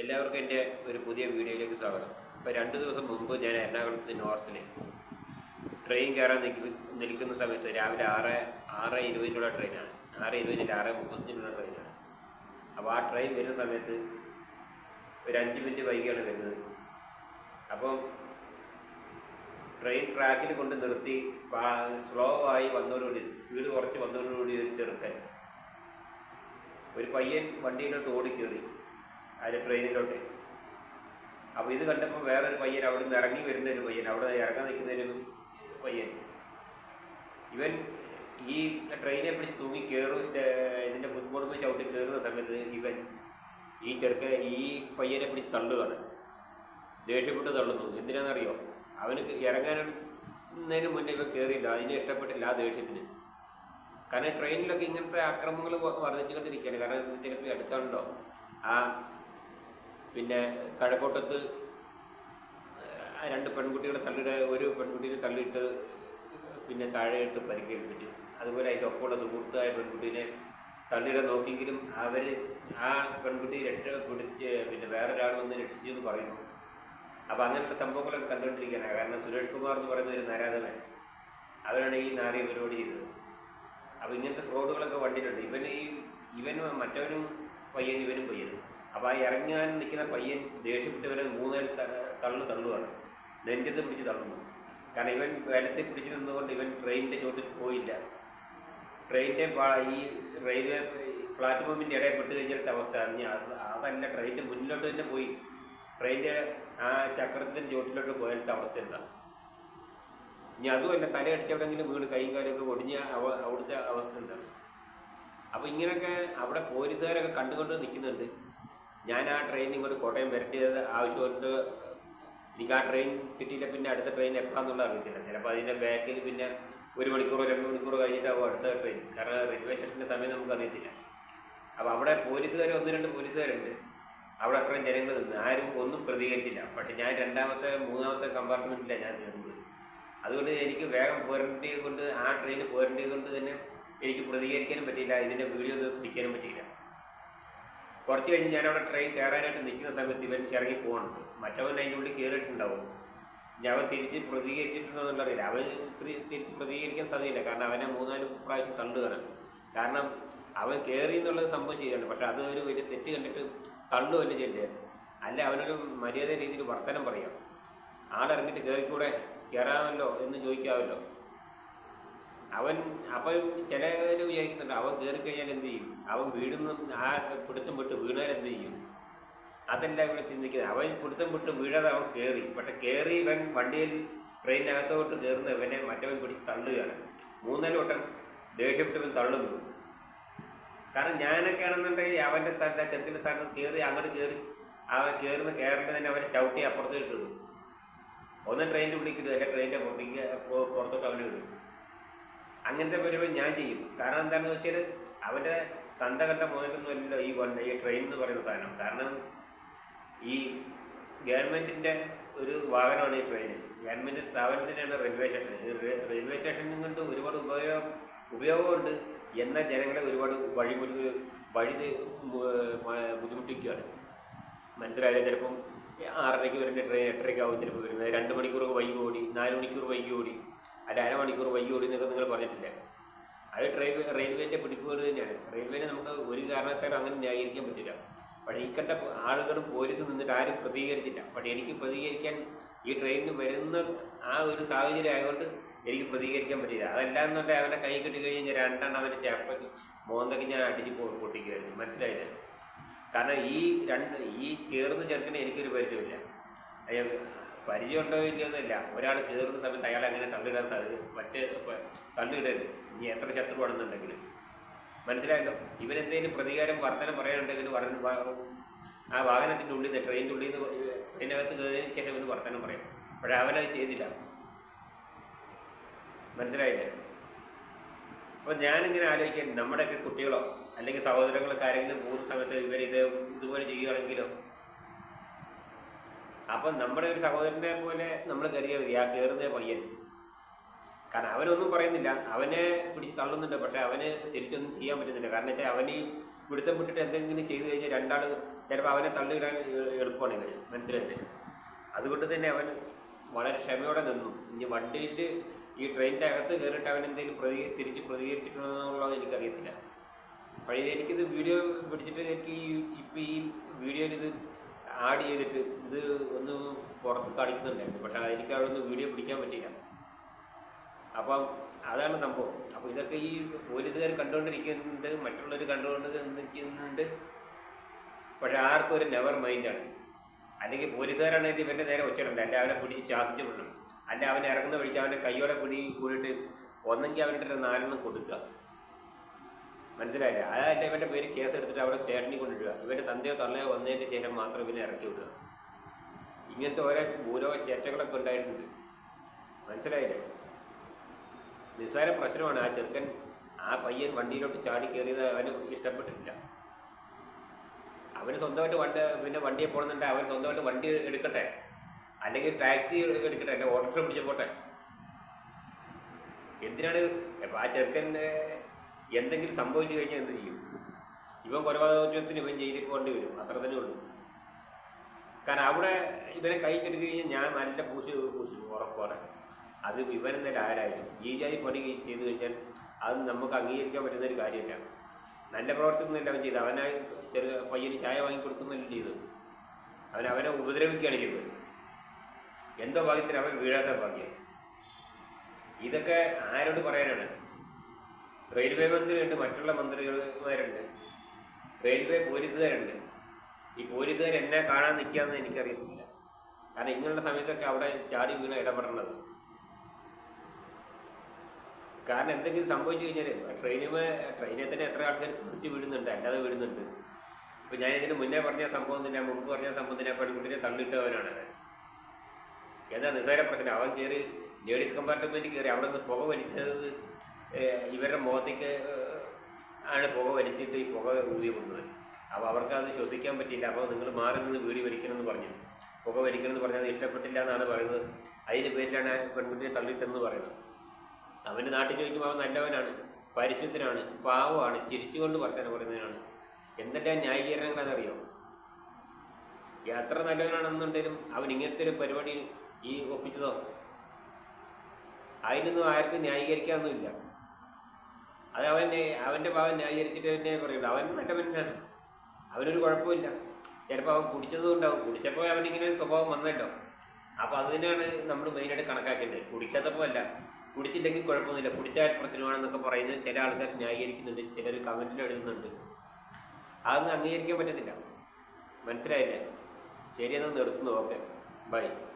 എല്ലാവർക്കും എന്റെ ഒരു പുതിയ വീഡിയോയിലേക്ക് സ്വാഗതം. ഇപ്പോൾ രണ്ട് ദിവസം മുമ്പ് ഞാൻ എറണാകുളത്ത് നോർത്തിൽ ട്രെയിൻ കയറാൻ നിൽക്കുന്ന സമയത്ത് രാവിലെ ആറ് ആറ് ഇരുപതിനുള്ള ട്രെയിനാണ്. ആറ് ഇരുപതിന് ആറ് മുപ്പത്തിനുള്ള ട്രെയിനാണ്. അപ്പോൾ ആ ട്രെയിൻ വരുന്ന സമയത്ത് ഒരു അഞ്ച് മിനിറ്റ് വൈകിയാണ് വരുന്നത്. അപ്പം ട്രെയിൻ ട്രാക്കിൽ കൊണ്ട് നിർത്തി സ്ലോ ആയി വന്നതോടുകൂടി സ്പീഡ് കുറച്ച് വന്നതോടുകൂടി ഒരു ചെറുക്കൻ ഒരു പയ്യൻ വണ്ടിയിലോട്ട് ഓടി കയറി അതിൽ ട്രെയിനിലോട്ട്. അപ്പോൾ ഇത് കണ്ടപ്പോൾ വേറൊരു പയ്യൻ അവിടെ നിന്ന് ഇറങ്ങി വരുന്ന ഒരു പയ്യൻ അവിടെ ഇറങ്ങാൻ നിൽക്കുന്ന ഒരു പയ്യൻ. ഇവൻ ഈ ട്രെയിനെ പിടിച്ച് തൂങ്ങി കയറും ഇതിന്റെ ഫുട്ബോൾ വെച്ച് ഔട്ട് കയറുന്ന സമയത്ത് ഇവൻ ഈ ചെറുക്ക ഈ പയ്യനെ പിടിച്ച് തള്ളുകയാണ് ദേഷ്യപ്പെട്ട് തള്ളുന്നു. എന്തിനാണെന്നറിയോ? അവന് ഇറങ്ങാനതിന് മുന്നേ ഇവ കയറിയില്ല. അതിനെ ഇഷ്ടപ്പെട്ടില്ല ആ ദേഷ്യത്തിന്. കാരണം ട്രെയിനിലൊക്കെ ഇങ്ങനത്തെ അക്രമങ്ങൾ വർദ്ധിച്ചുകൊണ്ടിരിക്കുകയാണ്. കാരണം ചിലപ്പോൾ അടുത്താണല്ലോ ആ പിന്നെ കഴക്കൂട്ടത്ത് രണ്ട് പെൺകുട്ടികളെ തള്ളിയിട്ട് ഒരു പെൺകുട്ടിയെ തള്ളിയിട്ട് പിന്നെ താഴെയിട്ട് പരിക്കേൽപ്പിച്ചു. അതുപോലെ അതിന്റെ ഒപ്പമുള്ള സുഹൃത്തായ പെൺകുട്ടീനെ തള്ളിയുടെ നോക്കിയെങ്കിലും അവർ ആ പെൺകുട്ടി രക്ഷപ്പെടുത്തി പിന്നെ വേറൊരാൾ വന്ന് രക്ഷിച്ചു എന്ന് പറയുന്നു. അപ്പോൾ അങ്ങനെയുള്ള സംഭവങ്ങളൊക്കെ കണ്ടുകൊണ്ടിരിക്കുകയാണ്. കാരണം സുരേഷ് കുമാർ എന്ന് പറയുന്ന ഒരു നരാധമൻ അവരാണ് ഈ നാറിയ പരിപാടി ചെയ്തത്. അപ്പോൾ ഇങ്ങനത്തെ ഫ്രോഡുകളൊക്കെ വണ്ടിയിലുണ്ട് ഇവൻ ഈ ഇവനും മറ്റവനും പയ്യൻ ഇവനും പയ്യനും. അപ്പോൾ ആ ഇറങ്ങാൻ നിൽക്കുന്ന പയ്യൻ ദേഷ്യപ്പെട്ടവരെ മൂന്നേൽ തള്ളു തള്ളുവാണ്. നെഞ്ചത്തും പിടിച്ച് തള്ളുന്നു. കാരണം ഇവൻ വേലത്തിൽ പിടിച്ച് നിന്നുകൊണ്ട് ഇവൻ ട്രെയിനിന്റെ ചോട്ടിൽ പോയില്ല. ട്രെയിനിന്റെ ഈ റെയിൽവേ പ്ലാറ്റ്ഫോമിന്റെ ഇടയിൽ പെട്ട് കഴിഞ്ഞിട്ട് അവസ്ഥ. അതല്ല ട്രെയിനിന്റെ മുന്നിലോട്ട് തന്നെ പോയി. ട്രെയിനിന്റെ ആ ചക്രത്തിന്റെ ചോട്ടിലോട്ട് പോയാലത്തെ അവസ്ഥ എന്താ? ഇനി അതുമല്ല തലയടിച്ച് എവിടെയെങ്കിലും വീണ് കൈയും കാലൊക്കെ ഒടിഞ്ഞ അവ അവിടുത്തെ അവസ്ഥ എന്താണ്? അപ്പോൾ ഇങ്ങനെയൊക്കെ അവിടെ പോലീസുകാരൊക്കെ കണ്ടുകൊണ്ട് നിൽക്കുന്നുണ്ട്. ഞാൻ ആ ട്രെയിൻ ഇങ്ങോട്ട് കോട്ടയം വരട്ടിയത് ആവശ്യമുണ്ട്. എനിക്ക് ആ ട്രെയിൻ കിട്ടിയില്ല പിന്നെ അടുത്ത ട്രെയിൻ എപ്പോഴാന്നുള്ള അറിയത്തില്ല. ചിലപ്പോൾ അതിന്റെ ബാക്കിൽ പിന്നെ ഒരു മണിക്കൂറോ രണ്ട് മണിക്കൂറോ കഴിഞ്ഞിട്ടാവും അടുത്ത ട്രെയിൻ കാരണം റെയിൽവേ സ്റ്റേഷന്റെ സമയം നമുക്ക് അറിയത്തില്ല. അപ്പോൾ അവിടെ പോലീസുകാർ ഒന്ന് രണ്ട് പോലീസുകാരുണ്ട്. അവിടെ അത്രയും ജനങ്ങൾ നിന്ന്. ആരും ഒന്നും പ്രതികരിച്ചില്ല. പക്ഷേ ഞാൻ രണ്ടാമത്തെ മൂന്നാമത്തെ കമ്പാർട്ട്മെന്റിലാണ് ഞാൻ കയറുന്നത്. അതുകൊണ്ട് എനിക്ക് വേഗം പോരേണ്ടത് കൊണ്ട് ആ ട്രെയിൻ പോരേണ്ടത് കൊണ്ട് തന്നെ എനിക്ക് പ്രതികരിക്കാനും പറ്റിയില്ല. ഇതിന്റെ വീഡിയോ ഒന്നും പിടിക്കാനും പറ്റിയില്ല. കുറച്ച് കഴിഞ്ഞ് ഞാൻ അവിടെ ട്രെയിൻ കയറാനായിട്ട് നിൽക്കുന്ന സമയത്ത് ഇവൻ ഇറങ്ങി പോകുന്നുണ്ട് മറ്റവൻ അതിന്റെ ഉള്ളിൽ കയറിയിട്ടുണ്ടാവും. ഞാൻ അവൻ തിരിച്ച് പ്രതികരിച്ചിട്ടുണ്ടോ എന്നുള്ള അറിയില്ല. അവൻ തിരിച്ച് പ്രതികരിക്കാൻ സാധ്യതയില്ല. കാരണം അവനെ മൂന്നാൽ പ്രാവശ്യം തള്ളുകയാണ്. കാരണം അവൻ കയറി എന്നുള്ളത് സംഭവം ശരിയാണ്. പക്ഷെ അത് ഒരു വലിയ തെറ്റ് കണ്ടിട്ട് തള്ളുമല്ല ചെയ്യേണ്ടത് അല്ല അവനൊരു മര്യാദ രീതിയിൽ വർത്തനം പറയാം. ആളിറങ്ങിയിട്ട് കയറിക്കൂടെ? കയറാമല്ലോ എന്ന് ചോദിക്കാമല്ലോ. അവൻ അപ്പം ചിലവർ വിചാരിക്കുന്നുണ്ട്. അവൻ കയറി കഴിഞ്ഞാൽ എന്ത് ചെയ്യും? അവൻ വീഴുന്ന ആ പിടുത്തം വിട്ട് വീണാൽ എന്ത് ചെയ്യും? അതല്ല ഇവിടെ ചിന്തിക്കുന്നത്? അവൻ പിടുത്തം വിട്ട് വീഴാതെ അവൻ കയറി പക്ഷെ കയറി ഇവൻ വണ്ടിയിൽ ട്രെയിനകത്തോട്ട് കയറുന്ന ഇവനെ മറ്റവൻ പിടിച്ച് തള്ളുകയാണ്. മൂന്നാൽ വട്ടം ദേഷ്യപ്പെട്ട് ഇവൻ തള്ളുന്നു. കാരണം ഞാനൊക്കെ ആണെന്നുണ്ടെങ്കിൽ അവന്റെ സ്ഥാനത്ത് ആ ചെറുക്കിന്റെ സ്ഥാനത്ത് കയറി അങ്ങോട്ട് കയറി അവൻ കയറുന്ന കയറിന്റെ തന്നെ അവനെ ചവിട്ടി അപ്പുറത്തേക്ക് ഇട്ടു ഒന്ന് ട്രെയിനിന്റെ ഉള്ളിൽ കിട്ടും അല്ലെങ്കിൽ ട്രെയിനിന്റെ പുറത്തേക്ക് പുറത്തോട്ട് അവനെ ഇടും. അങ്ങനത്തെ പരിപാടി ഞാൻ ചെയ്യും. കാരണം എന്താണെന്ന് വെച്ചാൽ അവന്റെ തന്ത കണ്ട മുതലൊന്നും അല്ലല്ലോ ഈ വണ്ടി ഈ ട്രെയിൻ എന്ന് പറയുന്ന സാധനം. കാരണം ഈ ഗവൺമെന്റിന്റെ ഒരു വാഹനമാണ് ഈ ട്രെയിൻ ഗവൺമെന്റ് സ്ഥാപനത്തിന്റെയാണ് റെയിൽവേ സ്റ്റേഷൻ റെയിൽവേ സ്റ്റേഷനിൽ കൊണ്ട് ഒരുപാട് ഉപയോഗം ഉപയോഗമുണ്ട്. എന്നാൽ ജനങ്ങളെ ഒരുപാട് വഴി വഴി ബുദ്ധിമുട്ടിക്കുകയാണ് മനസ്സിലായാലും ചിലപ്പം ആറരയ്ക്ക് വരുന്ന ട്രെയിൻ എട്ടരയ്ക്ക് ആവും ചിലപ്പോൾ വരുന്നത്. രണ്ട് മണിക്കൂർ വൈകി ഓടി നാല് മണിക്കൂർ വൈകി ഓടി. അല്ല അരമണിക്കൂർ വൈകി എന്നൊക്കെ നിങ്ങൾ പറഞ്ഞിട്ടില്ല അത് ട്രെയിൻ റെയിൽവേന്റെ പിടിപ്പുകൾ തന്നെയാണ്. റെയിൽവേനെ നമുക്ക് ഒരു കാരണത്താലും അങ്ങനെ ന്യായീകരിക്കാൻ പറ്റില്ല. പക്ഷേ ഈ കണ്ട ആളുകളും പോലീസും നിന്നിട്ട് ആരും പ്രതികരിച്ചില്ല. പക്ഷേ എനിക്ക് പ്രതികരിക്കാൻ ഈ ട്രെയിനിന് വരുന്ന ആ ഒരു സാഹചര്യം ആയതുകൊണ്ട് എനിക്ക് പ്രതികരിക്കാൻ പറ്റില്ല. അതല്ല എന്നുണ്ടെങ്കിൽ അവനെ കൈ കിട്ടി കഴിഞ്ഞാൽ രണ്ടെണ്ണം അവന്റെ ചേപ്പയ്ക്ക് മോന്തയ്ക്ക് ഞാൻ അടിച്ച് പൊട്ടിക്കുമായിരുന്നു മനസ്സിലായില്ല? കാരണം ഈ രണ്ട് ഈ ചേർന്ന് ചേർക്കുന്ന എനിക്കൊരു പരിചയമില്ല പരിചയമുണ്ടോ ഇല്ലയോ എന്നല്ല. ഒരാൾ കയറുന്ന സമയത്ത് അയാൾ അങ്ങനെ തള്ളിടാൻ സാധ്യത മറ്റേ തള്ളിയിടരുത്. ഇനി എത്ര ശത്രുവാണെന്നുണ്ടെങ്കിലും മനസ്സിലായല്ലോ? ഇവനെന്തെങ്കിലും പ്രതികാരം വർത്തനം പറയാനുണ്ടെങ്കിൽ ആ വാഹനത്തിന്റെ ഉള്ളിൽ നിന്ന് ട്രെയിനിന്റെ ഉള്ളിൽ നിന്ന് ട്രെയിനകത്ത് കയറിയതിന് ശേഷം ഇവന് വർത്തനം പറയും. പക്ഷേ അവനത് ചെയ്തില്ല. മനസ്സിലായില്ലേ? അപ്പോൾ ഞാനിങ്ങനെ ആലോചിക്കാൻ നമ്മുടെയൊക്കെ കുട്ടികളോ അല്ലെങ്കിൽ സഹോദരങ്ങളൊക്കെ ആരെങ്കിലും പോകുന്ന സമയത്ത് ഇവരിത് ഇതുപോലെ ചെയ്യുകയാണെങ്കിലോ അപ്പം നമ്മുടെ ഒരു സഹോദരനെ പോലെ നമ്മൾ കരുതിയാൽ മതി ആ കയറുന്ന പയ്യൻ. കാരണം അവനൊന്നും പറയുന്നില്ല. അവനെ പിടിച്ച് തള്ളുന്നുണ്ട്. പക്ഷെ അവന് തിരിച്ചൊന്നും ചെയ്യാൻ പറ്റുന്നില്ല. കാരണം വെച്ചാൽ അവന് ഈ പിടുത്തം വിട്ടിട്ട് എന്തെങ്കിലും ചെയ്തു കഴിഞ്ഞാൽ രണ്ടാൾ ചിലപ്പോൾ അവനെ തള്ളിയിടാൻ എളുപ്പമാണ് ഇവന് മനസ്സിലായത് അതുകൊണ്ട് തന്നെ അവൻ വളരെ ക്ഷമയോടെ നിന്നു. ഇനി വണ്ടിയിൽ ഈ ട്രെയിനിന്റെ അകത്ത് കയറിയിട്ട് അവൻ എന്തെങ്കിലും പ്രതി തിരിച്ച് പ്രതികരിച്ചിട്ടുണ്ടോ എന്നുള്ളത് എനിക്കറിയത്തില്ല. പഴയ എനിക്കിത് വീഡിയോ പിടിച്ചിട്ട് എനിക്ക് ഈ ഇപ്പം ഈ വീഡിയോയിൽ ഇത് ആഡ് ചെയ്തിട്ട് ഇത് ഒന്ന് പുറത്ത് കാണിക്കുന്നുണ്ടായിരുന്നു. പക്ഷേ എനിക്ക് അവിടെ നിന്ന് വീഡിയോ പിടിക്കാൻ പറ്റില്ല അപ്പം അതാണ് സംഭവം. അപ്പോൾ ഇതൊക്കെ ഈ പോലീസുകാർ കണ്ടുകൊണ്ടിരിക്കുന്നുണ്ട് മറ്റുള്ളവർ കണ്ടുകൊണ്ട് നിൽക്കുന്നുണ്ട് പക്ഷെ ആർക്കും ഒരു നെവർ മൈൻഡാണ് അല്ലെങ്കിൽ പോലീസുകാരാണെങ്കിൽ ഇവന്റെ നേരെ ഒച്ചിട്ടുണ്ട് അല്ലെ അവനെ പിടിച്ച് ശാസിച്ച് വിടണം. അല്ലെ അവനെ ഇറങ്ങുന്ന വഴിക്ക് അവന്റെ കയ്യോടെ പിടി കൂടിയിട്ട് ഒന്നെങ്കിൽ അവന്റെ നാലെണ്ണം കൊടുക്കുക. മനസ്സിലായില്ലേ? അതായത് ഇവന്റെ പേര് കേസ് എടുത്തിട്ട് അവിടെ സ്റ്റേഷനിൽ കൊണ്ടിടുക ഇവന്റെ തന്തയോ തള്ളയോ വന്നതിന് ശേഷം മാത്രം ഇവനെ ഇറക്കി വിടുക. ഇങ്ങനത്തെ ഓരോ ഓരോ ചേറ്റകളൊക്കെ ഉണ്ടായിട്ടുണ്ട്. മനസ്സിലായില്ലേ? നിസ്സാര പ്രശ്നമാണ്. ആ ചെറുക്കൻ ആ പയ്യൻ വണ്ടിയിലോട്ട് ചാടി കയറിയത് അവന് ഇഷ്ടപ്പെട്ടിട്ടില്ല. അവന് സ്വന്തമായിട്ട് വണ്ടി പിന്നെ വണ്ടിയെ പോകണമെന്നുണ്ട് അവൻ സ്വന്തമായിട്ട് വണ്ടി എടുക്കട്ടെ. അല്ലെങ്കിൽ ടാക്സി എടുക്കട്ടെ. അല്ലെങ്കിൽ ഓട്ടോറിക്ഷ പിടിച്ച് പോട്ടെ. എന്തിനാണ്? ആ ചെറുക്കന്റെ എന്തെങ്കിലും സംഭവിച്ചു കഴിഞ്ഞാൽ എന്ത് ചെയ്യും? ഇവൻ കൊലപാതകത്തിന് ഇവൻ ജയിലിൽ പോകേണ്ടി വരും. അത്ര തന്നെ ഉള്ളൂ. കാരണം അവിടെ ഇവനെ കൈ കെട്ടി കഴിഞ്ഞാൽ ഞാൻ നല്ല പൂശി പൂശു ഉറപ്പാണ്. അത് ഇവനെന്ന ആരായാലും ഈ ജാതി പണി ചെയ്തു കഴിഞ്ഞാൽ അത് നമുക്ക് അംഗീകരിക്കാൻ പറ്റുന്ന ഒരു കാര്യമില്ല. നല്ല പ്രവർത്തനമൊന്നുമില്ല അവൻ ചെയ്ത് അവനായി ചെറിയ പയ്യന് ചായ വാങ്ങി ചെയ്ത് അവൻ അവനെ ഉപദ്രവിക്കുകയാണ് ചെയ്തത്. എന്തോ ഭാഗ്യത്തിന് അവൻ വീഴാത്ത ഭാഗ്യം ഇതൊക്കെ ആരോട് പറയാനാണ്? റെയിൽവേ മന്ത്രിയുണ്ട് മറ്റുള്ള മന്ത്രിമാരുണ്ട് റെയിൽവേ പോലീസുകാരുണ്ട്. ഈ പോലീസുകാർ എന്നെ കാണാൻ നിൽക്കാമെന്ന് എനിക്കറിയത്തില്ല. കാരണം ഇങ്ങനെയുള്ള സമയത്തൊക്കെ അവിടെ ചാടി വീണ ഇടപെടേണ്ടത് കാരണം എന്തെങ്കിലും സംഭവിച്ചു കഴിഞ്ഞാൽ ട്രെയിനുമേ ട്രെയിനിൽ തന്നെ എത്ര ആൾക്കാർ തിരിച്ചു വീഴുന്നുണ്ട് അല്ലാതെ വീഴുന്നുണ്ട്. ഇപ്പം ഞാൻ ഇതിന് മുന്നേ പറഞ്ഞ സംഭവം തന്നെ മുമ്പ് പറഞ്ഞ സംഭവം തന്നെ പെൺകുട്ടിനെ തള്ളിയിട്ടവനാണ് അവൻ. എന്താ നിസ്സാര പ്രശ്നം? അവൻ കയറി ലേഡീസ് കമ്പാർട്ട്മെന്റ് കയറി അവിടെ നിന്ന് പുക വലിച്ചത് ഇവരുടെ മുഖത്തേക്ക് ആണ് പുക വലിച്ചിട്ട് ഈ പുക ഊതി കൊണ്ടത് അപ്പോൾ അവർക്ക് അത് ശ്വസിക്കാൻ പറ്റിയില്ല. അപ്പോൾ നിങ്ങൾ മാറി നിന്ന് വീടി വലിക്കണമെന്ന് പറഞ്ഞു. പുക വലിക്കണമെന്ന് പറഞ്ഞാൽ അത് ഇഷ്ടപ്പെട്ടില്ല എന്നാണ് പറയുന്നത്. അതിന്റെ പേരിലാണ് പെൺകുട്ടിയെ തള്ളിയിട്ടെന്ന് പറയുന്നത്. അവന്റെ നാട്ടിൽ ചോദിക്കുമ്പോൾ അവൻ നല്ലവനാണ് പരിശുദ്ധനാണ് പാവമാണ് ചിരിച്ചുകൊണ്ട് വർത്തനം പറയുന്നതിനാണ് എന്തെല്ലാം അതറിയോ? എത്ര നല്ലവനാണെന്നുണ്ടെങ്കിലും അവൻ ഇങ്ങനത്തെ ഒരു പരിപാടി ഈ ഒപ്പിച്ചതോ? അതിനൊന്നും ആർക്കും ന്യായീകരിക്കാനൊന്നുമില്ല. അത് അവന്റെ അവന്റെ ഭാഗം ന്യായീകരിച്ചിട്ട് അവന്റെ പറയുള്ളൂ അവൻ നല്ലവനാണ് അവനൊരു കുഴപ്പമില്ല. ചിലപ്പോൾ അവൻ കുടിച്ചതുകൊണ്ടാവും. കുടിച്ചപ്പോൾ അവനിങ്ങനെ ഒരു സ്വഭാവം വന്നല്ലോ. അപ്പോൾ അതിനാണ് നമ്മൾ മെയിനായിട്ട് കണക്കാക്കേണ്ടത്. കുടിക്കാത്തപ്പോൾ അല്ല. കുടിച്ചില്ലെങ്കിൽ കുഴപ്പമൊന്നുമില്ല. കുടിച്ചാൽ പ്രശ്നമാണെന്നൊക്കെ പറയുന്നത് ചില ആൾക്കാർ ന്യായീകരിക്കുന്നുണ്ട്. ചിലർ കമന്റിൽ എഴുതുന്നുണ്ട്. അതൊന്നും അംഗീകരിക്കാൻ പറ്റത്തില്ല. മനസ്സിലായില്ലേ? ശരിയെന്ന് നിർത്തുന്നു. ഓക്കെ. ബൈ